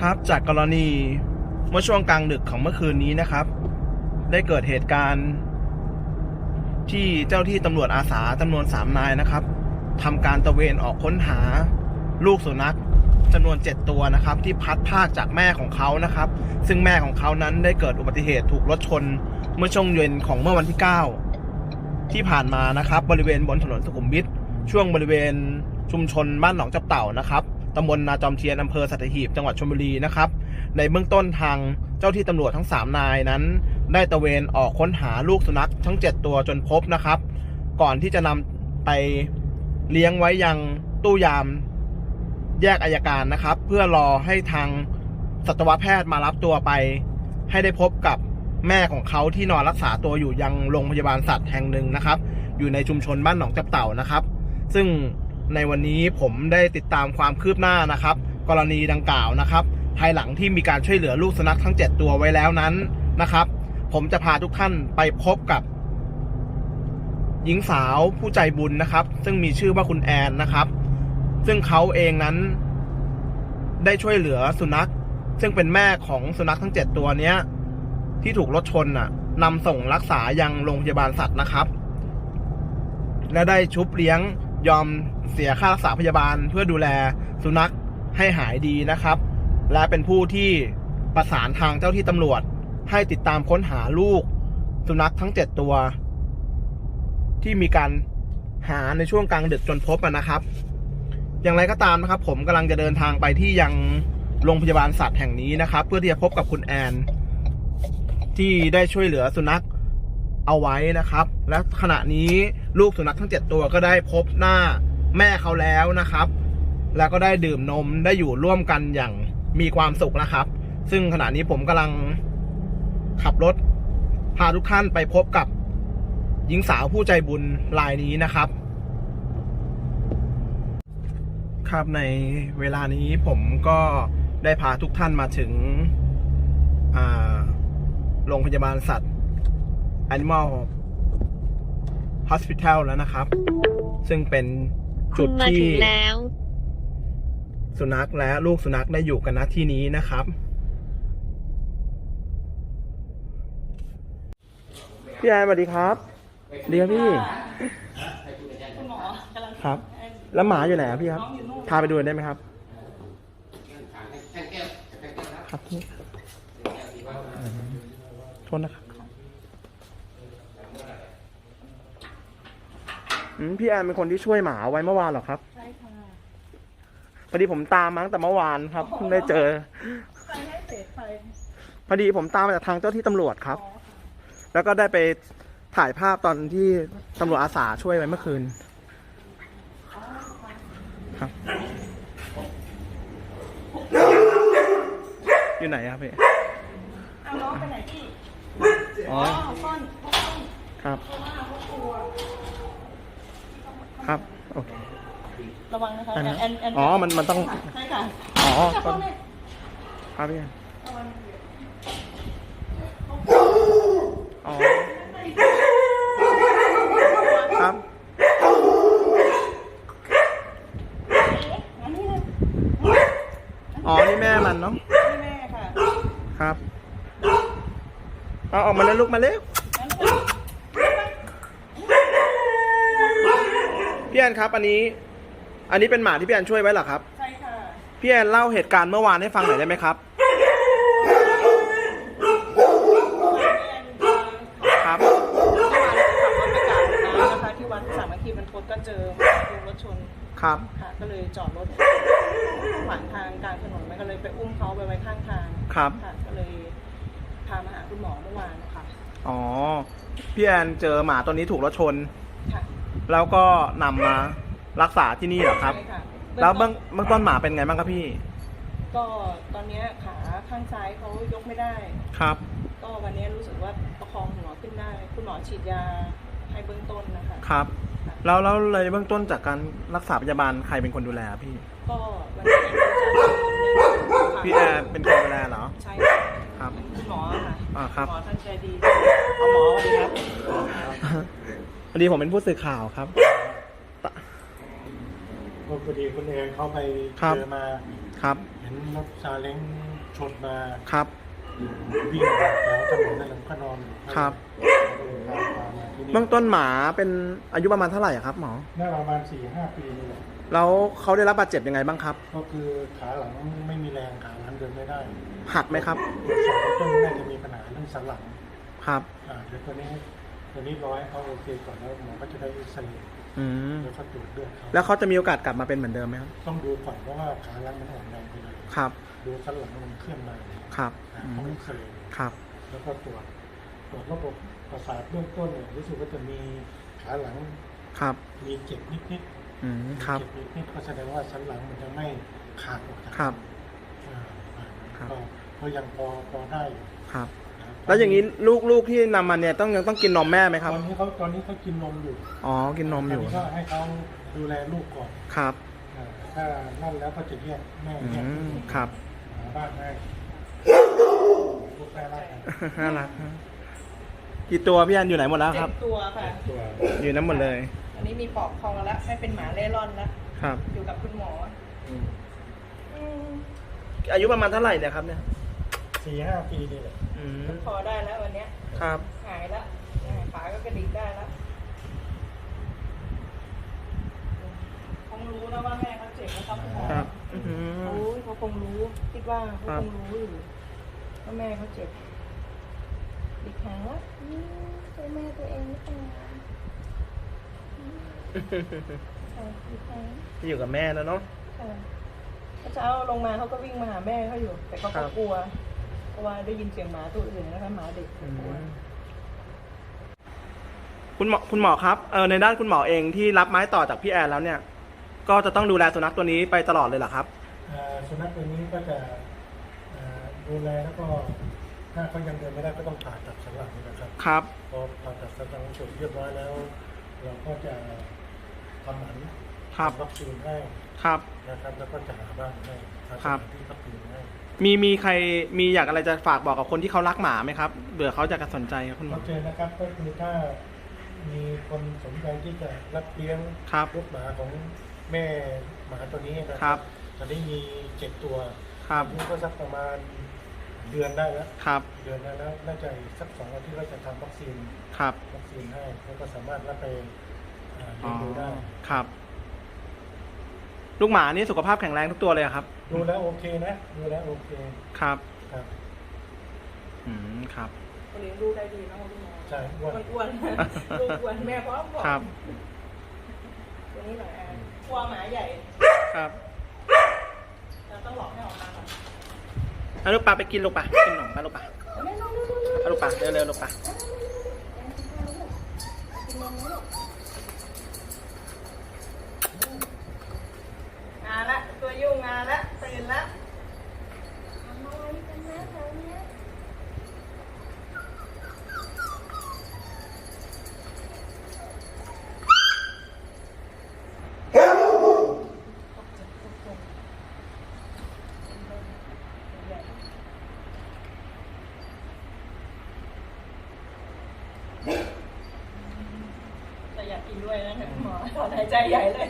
ครับจากกรณีเมื่อช่วงกลางดึกของเมื่อคืนนี้นะครับ ได้เกิดเหตุการณ์ ที่เจ้าที่ตำรวจอาสาจำนวนสามนายนะครับทำการตะเวนออกค้นหาลูกสุนัขจำนวน 7 ตัวนะครับ ที่พัดพากจากแม่ของเขานะครับ ซึ่งแม่ของเขานั้นได้เกิดอุบัติเหตุถูกรถชน เมื่อช่วงเย็นของเมื่อวันที่ 9 ที่ผ่านมานะครับ บริเวณบนถนนสุขุมวิทช่วงบริเวณชุมชนบ้านหนองจับเต่านะครับ ตำบลนาจอมเทียนอำเภอสัตหีบจังหวัดชลบุรีนะครับ ในเบื้องต้นทางเจ้าที่ตำรวจทั้ง 3 นายนั้น ได้ตระเวนออกค้นหาลูกสุนัขทั้ง 7 ตัวจนพบนะครับ ก่อนที่จะนำไปเลี้ยงไว้ยังตู้ยามแยกอายการนะครับ เพื่อรอให้ทางสัตวแพทย์มารับตัวไป ให้ได้พบกับแม่ของเขาที่นอนรักษาตัวอยู่ยังโรงพยาบาลสัตว์แห่งหนึ่งนะครับ อยู่ในชุมชนบ้านหนองจับเต่านะครับ ซึ่ง ในวันนี้ผมได้ติดตามความคืบหน้านะครับ กรณีดังกล่าวนะครับ ภายหลังที่มีการช่วยเหลือลูกสุนัขทั้ง 7 ตัวไว้แล้วนั้นนะครับ ผมจะพาทุกท่านไปพบกับ หญิงสาวผู้ใจบุญนะครับ ซึ่งมีชื่อว่าคุณแอนนะครับ ซึ่งเขาเองนั้น ได้ช่วยเหลือสุนัข ซึ่งเป็นแม่ของสุนัขทั้ง 7 ตัวเนี้ย ที่ถูกรถชนน่ะนำส่งรักษายังโรงพยาบาลสัตว์นะครับ และได้ชุบเลี้ยง ยอมเสียค่ารักษาพยาบาลเพื่อดูแลสุนัขให้หายดีนะครับ และเป็นผู้ที่ประสานทางเจ้าที่ตำรวจ ให้ติดตามค้นหาลูก สุนัขทั้ง 7 ตัว ที่มีการหาในช่วงกลางดึกจนพบนะครับ อย่างไรก็ตามนะครับ ผมกำลังจะเดินทางไปที่ยังโรงพยาบาลสัตว์แห่งนี้นะครับ เพื่อที่จะพบกับคุณแอน ที่ได้ช่วยเหลือสุนัขเอาไว้นะครับ และขณะนี้ ลูกสุนัขทั้ง 7 ตัวก็ได้พบหน้าแม่เขาแล้วนะครับ แล้วก็ได้ดื่มนมได้อยู่ร่วมกันอย่างมีความสุขนะครับ ซึ่งขณะนี้ผมกำลังขับรถพาทุกท่านไปพบกับหญิงสาวผู้ใจบุญรายนี้นะครับ ครับในเวลานี้ผมก็ได้พาทุกท่านมาถึงโรงพยาบาลสัตว์ Animal Hospital แล้วนะครับ ซึ่งเป็นจุดคุณมาที่ถึงแล้วสุนัขและลูกสุนัขได้อยู่กันณที่นี้นะครับ พี่แอนสวัสดีครับเดียวพี่คุณหมอกำลังครับ แล้วหมาอยู่ไหนครับพี่ครับ พาไปดูหน่อยได้ไหมครับครับพี่โทษนะครับ อืมพี่แอนเป็นคนที่ช่วยหมาไว้เมื่อวานเหรอครับใช่ค่ะพอดีผมตามมาตั้งแต่เมื่อวานครับเพิ่งได้เจอใครให้เศษไปพอดีผมตามมาจากทางเจ้าที่ตำรวจครับ แล้วก็ได้ไปถ่ายภาพตอนที่ตำรวจอาสาช่วยไว้เมื่อคืน ครับ อยู่ไหนครับพี่ เอาน้องไปไหนพี่อ๋อเขาซ่อนเขาซ่อนครับ เพราะว่าเขากลัว ครับโอเค ระวังนะคะอันนั้นแอนแอนอ๋อมันมันต้อง ใช่ค่ะอ๋อจับต้ต้นนเลยครับพี่อ๋อครับอันนี้เลยอ๋อนี่แม่มันเนาะนี่แม่ค่ะ ครับ เอาออกมาแล้วลูกมาเร็วงั้นเดี๋ยว พี่แอนครับ อันนี้ อันนี้เป็นหมาที่พี่แอนช่วยไว้เหรอครับ ใช่ค่ะ พี่แอนเล่าเหตุการณ์เมื่อวานให้ฟังหน่อยได้ไหมครับ ครับ เมื่อวานขับรถไปกราบน้ำนะคะที่วัดสามัคคีบรรพตก็เจอรถชนครับ ค่ะ ก็เลยจอดรถขวางทางกลางถนนมันก็เลยไปอุ้มเขาไปไว้ข้างทางครับ ค่ะ ก็เลยพามาหาคุณหมอเมื่อวานนะคะ อ๋อ พี่แอนเจอหมาตัวนี้ถูกรถชนค่ะ แล้วก็นำมารักษาที่นี่เหรอครับ ใช่ค่ะแล้วเบื้องเบื้องต้นหมาเป็นไงบ้างครับพี่ก็ตอนเนี้ยขาข้างซ้ายเขายกไม่ได้ ครับ ก็วันนี้รู้สึกว่าประคองหัวขึ้นได้ คุณหมอฉีดยาให้เบื้องต้นนะคะ ครับ แล้วแล้วเลยเบื้องต้นจากการรักษาพยาบาลใครเป็นคนดูแลพี่ ก็วันนี้แอนก็จะพี่แอนเป็นคนดูแลเหรอ ใช่ค่ะครับ คุณหมอค่ะอ่าครับ ณหมอท่านใจดีเอาหมอสวัสดีครับพ อดีผมเป็นผู้สื่อข่าวครับ ก็พอดีคุณแอนเขาไปครับ เจอมา ครับ เห็นรถซาเล้งชนมาครับ วิ่งแถวถนนนั่นแหละก็นอนอยู่ครับก็เลยพาพามาที่นี่เบื้องต้นหมาเป็นอายุประมาณเท่าไหร่อะครับหมอ น่าประมาณสี่ห้าปีนี่แหละแล้วเขาได้รับบาดเจ็บยังไงบ้างครับ ก็คือขาหลังไม่มีแรงขาหลังเดินไม่ได้หักไหมครับ ตรวจสอบเบื้องต้นน่าจะมีปัญหาเรื่องสันหลังครับ อ่าเดี๋ยวตัวนี้ ตัวนี้ร้อยเขาโอเคก่อนแล้วหมอก็จะได้เอ็กซเรย์อืมแล้วก็ตรวจเลือดเขาแล้วเขาจะมีโอกาสกลับมาเป็นเหมือนเดิมไหมครับ ต้องดูก่อนเพราะว่าขาหลังมันอ่อนแรงไปเลยครับ ดูสันหลังมันเคลื่อนมาครับอ่าอืเขามเอ็กซเรย์ครับ แล้วก็ตรวจตรวจระบบประสาทเบื้องต้นเนี่ยรู้สึกว่าจะมีขาหลังครับ มีเจ็บนิดๆ อืม ครับ เจ็บนิดๆก็แสดงว่าสันหลังมันจะไม่ขาดออกจากครับ อ่าอ่าครับ ก็ก็ยังพอพอได้อยู่ครับนะ แล้วอย่างนี้ลูกลูกที่นำมาเนี่ยต้องยังต้องกินนมแม่ไหมครับ ตอนนี้เขาตอนนี้เขากินนมอยู่อ๋อ กินนมอยู่ตนนี้ก็ให้เขาดูแลลูกก่อนครับ อ่าถ้านั่นแล้วก็จะแยกแม่อืแยกม ครับ หาบ้านให้ลูกแม่รักกันน่ารักนะกี่ตัวพี่อันอยู่ไหนหมดแล้วเจ็ครับ ดตัวค่ะ ตัวอยู่นั้นหมดเลย อันนี้มีปอกคอแล้วไม่เป็นหมาเล่ร่อนแล้วครับ อยู่กับคุณหมอ อืมอืมอายุประมาณเท่าไหร่เนี่ยครับเนี่ย สี่ห้าปีนี่แหละอืมพอได้แล้ววันเนี้ย ครับ หายแล้วอ่าขาก็กระดิกได้แล้วคงรู้แล้วว่าแม่เขาเจ็บนะครับคุณหมอครับ อื้อหือรู้เขาคงรู้ คิดว่าเขาครับคงรู้อยู่ว่าแม่เขาเจ็บดิกหางแล้วอืมเป็นแม่ตัวเองหรือเปล่าอืมค่ะดิกหาง อยู่กับแม่แล้วเนาะค่ะเมื่อเช้าลงมาเขาก็วิ่งมาหาแม่เขาอยู่ แต่เขาครัก็บ กลัวเพ ราะว่าได้ยินเสียงหมาตัวอื่นนะคะหมาเด็กอืกลัวมคุณหมอคุณหมอครับเออในด้านคุณหมอเองที่รับไม้ต่อจากพี่แอนแล้วเนี่ย ก็จะต้องดูแลสุนัขตัวนี้ไปตลอดเลยเหรอครับอ่าสุนัขตัวนี้ก็จะอ่าดูแลแล้วก็ถ้าเขายังเดินไม่ได้ก็ต้องผ่าตัดสันหลังนะครับ ครับ พอผ่าตัดสันหลังเสร็จเรียบร้อยแล้ว เราก็จะทำหมันครับ วัคซีนให้ครับ นะครับ แล้วก็จะหาบ้านให้หาสครับถานที่พักพิงให้ มีมีใครมีอยากอะไรจะฝากบอกกับคนที่เขารักหมาไหมครับเบื่อเขาจะสนใจครับคุณหมโออเคนะครับก็คือถ้ามีคนสนใจที่จะรับเลี้ยงครับลูกหมาของแม่หมาตัวนี้นะครับตอนนี้มีเจ็ดตัวครับอายุก็สักประมาณเดือนได้แล้ว ครับเดือนได้แล้วน่าจะอีกสักสองอาทิตย์เราจะทำวัคซีนครับวัคซีนให้แล้วก็สามารถรับไปอ่าอ๋เลี้อยงดูได้ครับ ลูกหมานี่สุขภาพแข็งแรงทุกตัวเลยอะครับ ดูแล้วโอเคนะ ดูแล้วโอเคครับครับอืมครับคนเลี้ยงลูกได้ดีเนอะคุณหมอใช่อ้วนมันอ้วนลูกอ้วนแม่พร้อมบอกครับตัวนี้หน่อยอะกลัวหมาใหญ่ครับเราต้องหลอกให้ออกมาก่อนเอาลูกปลาไปกินลูกปลากินขนมปลาลูกปลาเอาลูกปลาเร็วเร็วๆลูกปลามาละตัวยุ่งมา ละตื่นละแต่อยากกินด้วยนะคุณหมอถอนหายใจใหญ่เลย